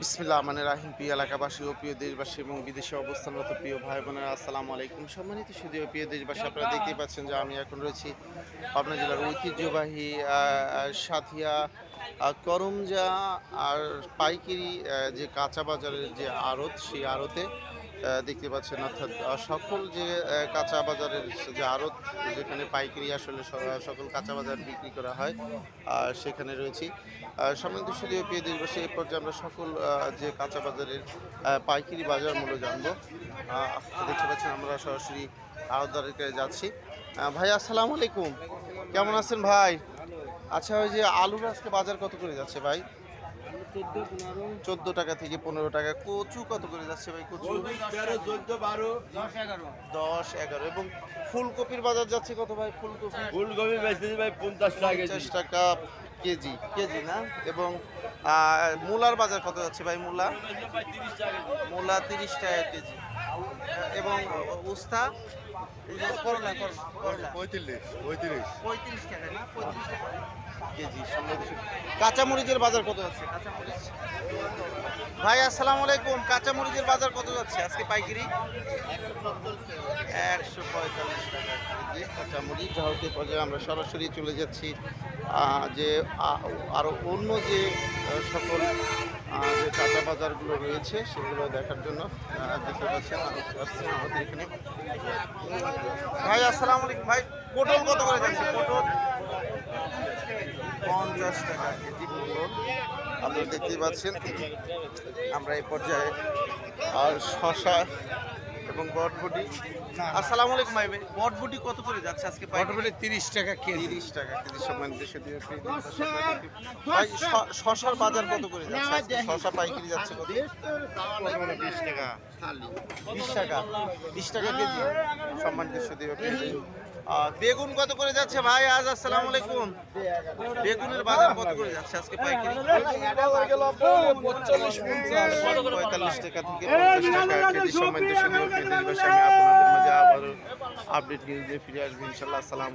বিসমিল্লাহ মানে রাহিম। প্রিয় এলাকাবাসী ও প্রিয় দেশবাসী এবং বিদেশে অবস্থানরত প্রিয় ভাই বোনেরা আসসালামু আলাইকুম। সম্মানিত শুধু প্রিয় দেশবাসী, আপনারা দেখতেই পাচ্ছেন যে আমি এখন রয়েছি পাবনা জেলার ঐতিহ্যবাহী সাথিয়া করমজা আর পাইকারি যে কাঁচা বাজারের যে আড়ত, সেই আড়তে দেখতে পাচ্ছেন, অর্থাৎ সকল যে কাঁচা বাজারের যে আড়ত, যেখানে পাইকারি আসলে সকল কাঁচা বাজার বিক্রি করা হয় আর সেখানে রয়েছি। শুধু প্রিয় দেশবাসী এই পর্যায়ে আমরা সকল যে কাঁচা বাজারের পাইকারি বাজার মূল্য জানব। দেখতে পাচ্ছেন আমরা সরাসরি আড়তদারের কাছে যাচ্ছি। ভাই, আসসালামু আলাইকুম। কেমন আছেন ভাই? আচ্ছা ওই যে আলুর আজকে বাজার কত করে যাচ্ছে ভাই? চোদ্দ টাকা থেকে পনেরো টাকা। কচু কত করে যাচ্ছে ভাই? কচু? চোদ্দ বারো। দশ এগারো। দশ এগারো। এবং ফুলকপির বাজার যাচ্ছে কত ভাই? ফুলকপি। ফুলকপি বেচতেছি ভাই পঞ্চাশ টাকা কেজি। পঞ্চাশ টাকা কেজি। কেজি না? এবং মূলার বাজার কত যাচ্ছে ভাই মূলা। মূলা তিরিশ টাকা কেজি। এবং উস্তা? করলা করলা। পঁয়ত্রিশ পঁয়ত্রিশ। পঁয়ত্রিশ টাকা না? পঁয়ত্রিশ টাকা। কেজি কাঁচামরিচের বাজার কত যাচ্ছে? কাঁচামরিচ। ভাই আসসালামু আলাইকুম। কাঁচামরিচের বাজার কত যাচ্ছে? আজকে পাইকারি? একশো পঁয়তাল্লিশ টাকা কেজি। কাঁচামরিচ যাহোক পর্যায়ে আমরা সরাসরি চলে যাচ্ছি। যে আ- আরও অন্য যে সকল যে কাঁচা বাজারগুলো রয়েছে, সেগুলো দেখার জন্য আমাদের এখানে। ভাই, আসসালাম আলাইকুম। ভাই, পটল কত করে যাচ্ছে? পটল পঞ্চাশ টাকা কেজি পটল। আপনারা দেখতেই পাচ্ছেন, আমরা এই পর্যায়ে, আর শশা এবং বটবটি আসসালামু আলাইকুম ভাই বটবটি কত করে যাচ্ছে আজকে বটবটি তিরিশ টাকা কেজি। তিরিশ টাকা কেজি সম্মান দেশে ভাই শশার বাজার কত করে যাচ্ছে আজকে? শশা পাইকারি যাচ্ছে কত? বিশ টাকা। বিশ টাকা? বিশ টাকা কেজি। সম্মান দেশে দিয়ে বেগুন কত করে যাচ্ছে ভাই? আজ আসসালামু আলাইকুম। বেগুনের বাজার কত করে যাচ্ছে আজকে পাইকারি? পঁয়তাল্লিশ টাকা থেকে পঞ্চাশ টাকা। আপডেট ফিরে আসব, ইনশাল্লাহ। আলাইকুম।